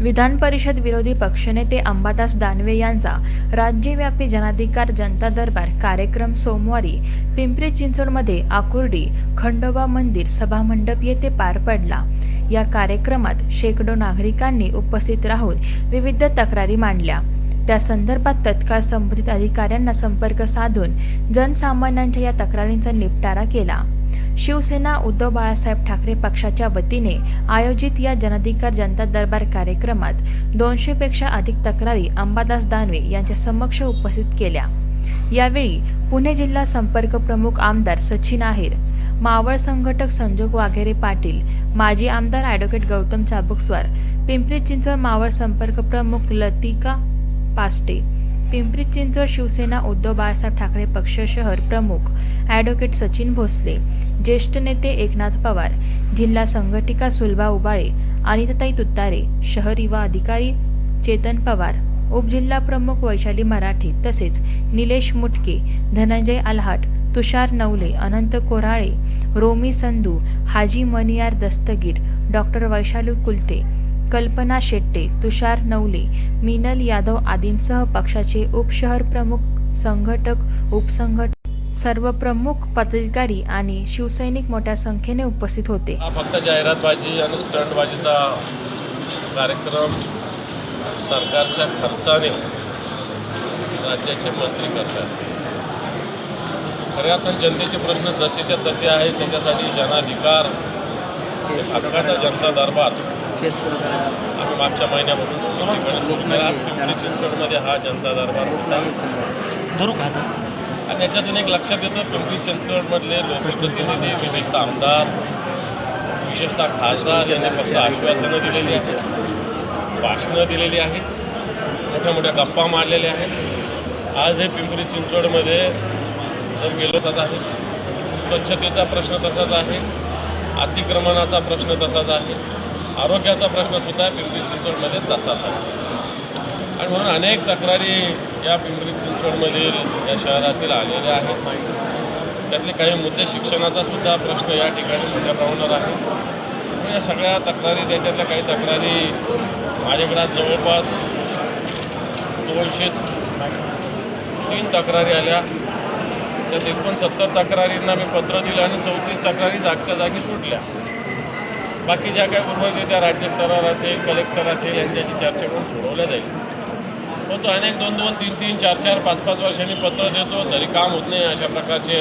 विधान परिषद विरोधी पक्षनेते अंबादास दानवे यांचा राज्यव्यापी जनाधिकार जनता दरबार कार्यक्रम सोमवारी पिंपरी चिंचवडमध्ये आकुर्डी खंडोबा मंदिर सभामंडप येथे पार पडला. या कार्यक्रमात शेकडो नागरिकांनी उपस्थित राहून विविध तक्रारी मांडल्या. त्या संदर्भात तत्काळ संबंधित अधिकाऱ्यांना संपर्क साधून जनसामान्यांच्या या तक्रारींचा निपटारा केला. शिवसेना उद्धव बाळासाहेब ठाकरे पक्षाच्या वतीने आयोजित या जनाधिकार जनता दरबार कार्यक्रमात दोनशे पेक्षा अधिक तक्रारी अंबादास दानवे यांच्या समक्ष उपस्थित केल्या. यावेळी पुणे जिल्हा संपर्क प्रमुख आमदार सचिन आहेर मावळ संघटक संजोग वाघेरे पाटील माजी आमदार ॲडव्होकेट गौतम चाबुकस्वार पिंपरी चिंचवड मावळ संपर्क प्रमुख लतिका पास्टे पिंपरी चिंचवड शिवसेना उद्धव बाळासाहेब ठाकरे पक्ष शहर प्रमुख ॲडव्होकेट सचिन भोसले ज्येष्ठ नेते एकनाथ पवार जिल्हा संघटिका सुलभा उबाळे अनिताताई तुत्तारे शहर युवा अधिकारी चेतन पवार उपजिल्हा प्रमुख वैशाली मराठे तसेच निलेश मुटके धनंजय आल्हाट तुषार नवले अनंत कोराळे रोमी संधू हाजी मनियार दस्तगीर डॉक्टर वैशाली कुलते कल्पना शेट्टे तुषार नवले मिनल यादव आदींसह पक्षाचे उपशहर प्रमुख संघटक उपसंघटक सर्व प्रमुख पदाधिकारी आणि शिवसैनिक मोठ्या संख्येने उपस्थित होते. हा फक्त जाहिरातबाजी आणि स्टंटबाजीचा कार्यक्रम सरकारच्या खर्चाने राज्याचे मंत्री करतात. खऱ्या अर्थानं जनतेचे प्रश्न जसेच्या तसे आहेत त्याच्यासाठी जनाधिकार हक्काचा जनता दरबार आम्ही मागच्या महिन्यापासून पिंपरी चिंचवडमध्ये हा जनता दरबार होता. आणि त्याच्यातून एक लक्षात येतं पिंपरी चिंचवडमधले लोकप्रतिनिधी विशेषतः आमदार विशेषतः खासदार यांनी फक्त आश्वासनं दिलेली आहेत. भाषणं दिलेली आहेत. मोठ्या मोठ्या गप्पा मारलेल्या आहेत. आज हे पिंपरी चिंचवडमध्ये जर गेलो तसाच आहे स्वच्छतेचा प्रश्न तसाच आहे. अतिक्रमणाचा प्रश्न तसाच आहे. आरोग्याचा प्रश्नसुद्धा पिंपरी चिंचवडमध्ये तसाच आहे. आणि म्हणून अनेक तक्रारी या पिंपरी चिंचवडमधील या शहरातील आलेल्या आहेत. त्यातले काही मुद्दे शिक्षणाचा सुद्धा प्रश्न या ठिकाणी मोठ्या प्रमाणावर आहे या सगळ्या तक्रारी त्याच्यातल्या काही तक्रारी माझ्याकडे जवळपास दोनशे तीन तक्रारी आल्या. त्यात एकोणसत्तर तक्रारींना मी पत्र दिलं आणि चौतीस तक्रारी जागच्या जागी सुटल्या. बाकी ज्या काही उर्वरित त्या राज्यस्तरावर असेल कलेक्टर असेल यांच्याशी चर्चा करून सोडवल्या जाईल. परंतु अनेक दोन दोन तीन तीन चार चार पाच पाच वर्षांनी पत्र देतो तरी काम होत नाही अशा प्रकारचे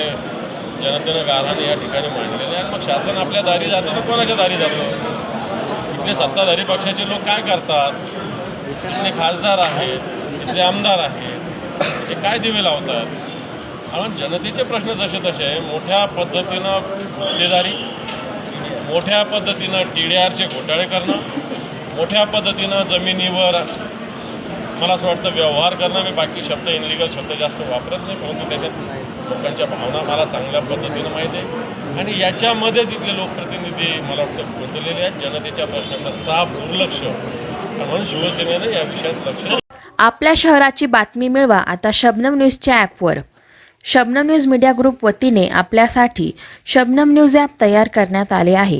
जनतेनं गाराने या ठिकाणी मांडलेले आणि मग शासन आपल्या दारी जातं तर कोणाच्या दारी जातं? इथले सत्ताधारी पक्षाचे लोक काय करतात? इथले खासदार आहेत इथले आमदार आहेत ते काय दिवे लावतात? कारण जनतेचे प्रश्न जसे तसे मोठ्या पद्धतीनं गुन्हेगारी मोठ्या पद्धतीनं टी डी आरचे घोटाळे करणं मोठ्या पद्धतीनं जमिनीवर मला असं वाटतं व्यवहार करणं मी बाकी शब्द इनलिगल शब्द जास्त वापरत नाही परंतु त्याच्यात लोकांच्या भावना मला चांगल्या पद्धतीनं माहीत आहे. आणि याच्यामध्येच इथले लोकप्रतिनिधी मला वाटतं गुंतलेले आहेत जनतेच्या प्रश्नांना साफ दुर्लक्ष म्हणून शिवसेनेनं या विषयात लक्ष आपल्या शहराची बातमी मिळवा आता शबनम न्यूजच्या ॲपवर. शबनम न्यूज मीडिया ग्रुप वतीने आपल्यासाठी शबनम न्यूज ॲप तयार करण्यात आले आहे.